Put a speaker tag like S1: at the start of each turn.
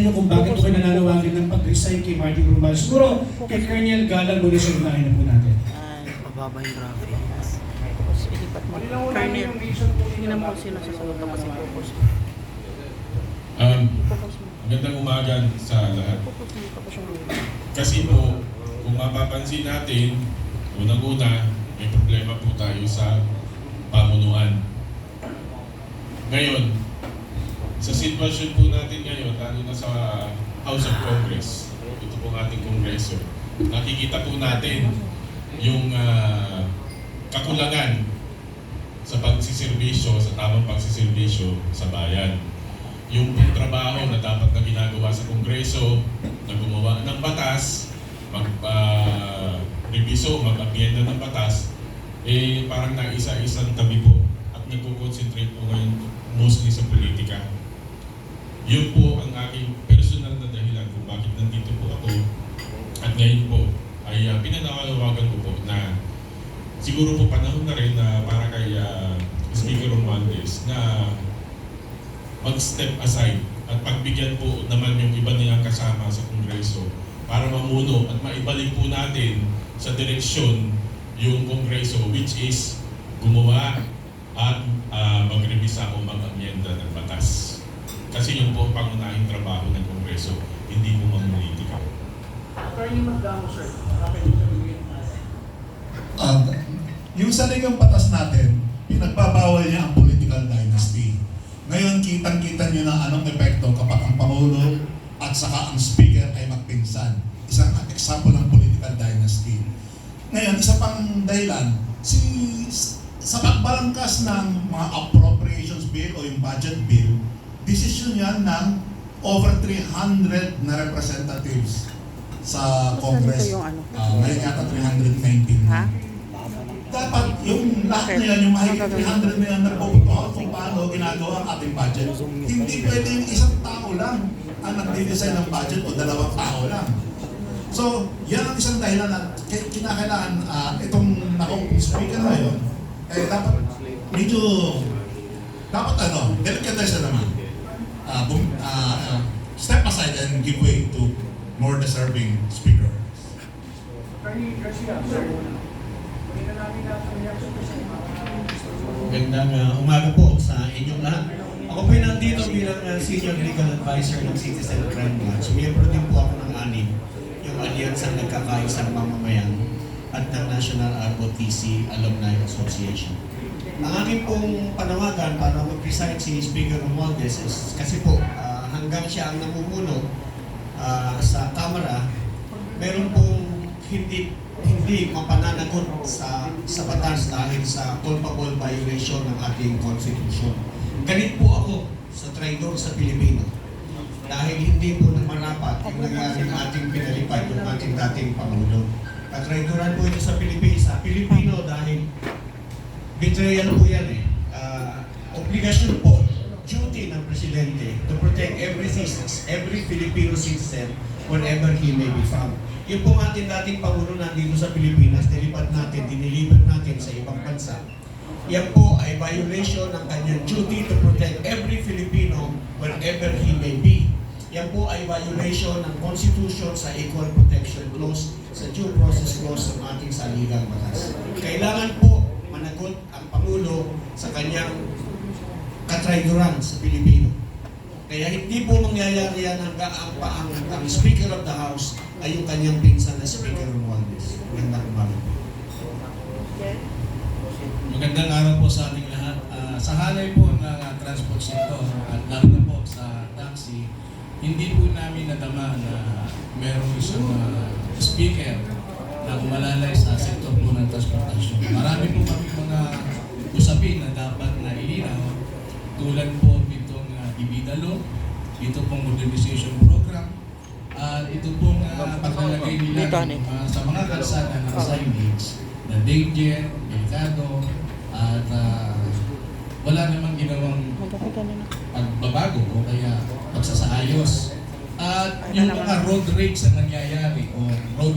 S1: nyo kung bakit po kayo nananawagan ng pag-resign kay Martin Romualdez. Siguro kay Colonel Galang unahin na po natin.
S2: Ay, mababa yung. Tapos ilipat mo. Colonel, tingnan mo sino sasagot na kasi focus.
S3: Um, magandang umaga sa lahat. Kasi po, kung mapapansin natin, unang-una, may problema po tayo sa pamunuan. Ngayon, sa sitwasyon po natin ngayon, lalo na sa House of Congress, ito po ating Kongreso, nakikita po natin yung ah, kakulangan sa pagsiservisyo, sa tamang pagsiservisyo sa bayan. Yung trabaho na dapat na ginagawa sa Kongreso, na gumawa ng batas, mag-reviso, mag-abyenda ng batas, eh parang naisa-isang tabi po at nagko-concentrate po ngayon mostly sa politika. Yun po ang aking personal na dahilan kung bakit nandito po ako. At ngayon po ay uh, pinanawalawagan ko po na siguro po panahon na rin na para kay ah, Speaker Romualdez na mag-step aside at pagbigyan po naman yung iba nilang kasama sa Kongreso para mamuno at maibalik po natin sa direksyon yung Kongreso which is gumawa at ah, magrevisa o mag-amyenda ng batas. Kasi yun po ang pangunahing trabaho ng Kongreso, hindi po mamulitika.
S1: Attorney Magdamo, sir.
S4: Um, yung saligang batas natin, pinagbabawal niya ang political dynasty. Ngayon, kitang-kita niyo na anong epekto kapag ang Pangulo at saka ang Speaker ay magpinsan. Isang example ng political dynasty. Ngayon, isa pang dahilan, si sa pagbalangkas ng mga appropriations bill o yung budget bill, decision yan ng over 300 na representatives sa Congress.
S2: Yung ano?
S4: Ah, ngayon yata 319
S2: Ha?
S4: dapat yung lahat na yan, yung mahigit 300 na yan, nagpupunto kung paano ginagawa ang ating budget. Hindi pwede yung isang tao lang ang nagde-design ng budget o dalawang tao lang. So, yan ang isang dahilan na ki- kinakailangan ah, itong nakong speaker na yun, eh dapat medyo, dapat ano, delicate na naman. Ah, bum, ah, ah, step aside and give way to more deserving speaker.
S1: Attorney Garcia, sir.
S5: Magandang uh, umaga po sa inyong lahat. Ako po ay nandito bilang uh, Senior Legal Advisor ng Citizen Crime Watch. Miyembro din po ako ng ANIM, yung Alliance ng Nagkakaisang Mamamayan at ng National ROTC Alumni Association. Ang aking pong panawagan para mag-resign si Speaker Romualdez is kasi po uh, hanggang siya ang namumuno uh, sa Kamara, meron pong hindi hindi mapananagot sa sa batas dahil sa culpable violation ng ating constitution. Galit po ako sa traidor sa Pilipino dahil hindi po marapat yung nangyari ng ating pinalipad yung ating dating Pangulo. Katraidoran po ito sa Pilipino, sa Pilipino dahil betrayal po yan eh. Ah, obligasyon po, duty ng Presidente to protect every citizen, every Filipino citizen wherever he may be found. Yung po ating dating Pangulo nandito sa Pilipinas, nilipat natin, dinilipat natin sa ibang bansa. Yan po ay violation ng kanyang duty to protect every Filipino wherever he may be. Yan po ay violation ng Constitution sa Equal Protection Clause, sa Due Process Clause ng ating saligang batas. Kailangan po managot ang Pangulo sa kanyang katraidoran sa Pilipino. Kaya hindi po mangyayari yan hanggang ang, ang, ang Speaker of the House ay yung kanyang pinsan na Speaker Romualdez. Magandang umaga po.
S6: Magandang araw po sa ating lahat. Ah, sa halay po ng uh, transport sector at lalo na po sa taxi, hindi po namin nadama na merong isang ah, speaker na umalalay sa sektor po ng transportasyon. Marami po tulad po itong uh, ibidalo, ito pong modernization program, at ito pong uh, paglalagay nila
S2: Dito,
S6: ah, sa mga kalsada ng signage na danger, delikado, at ah, wala namang ginawang pagbabago o kaya pagsasaayos. At yung mga road rage na nangyayari o road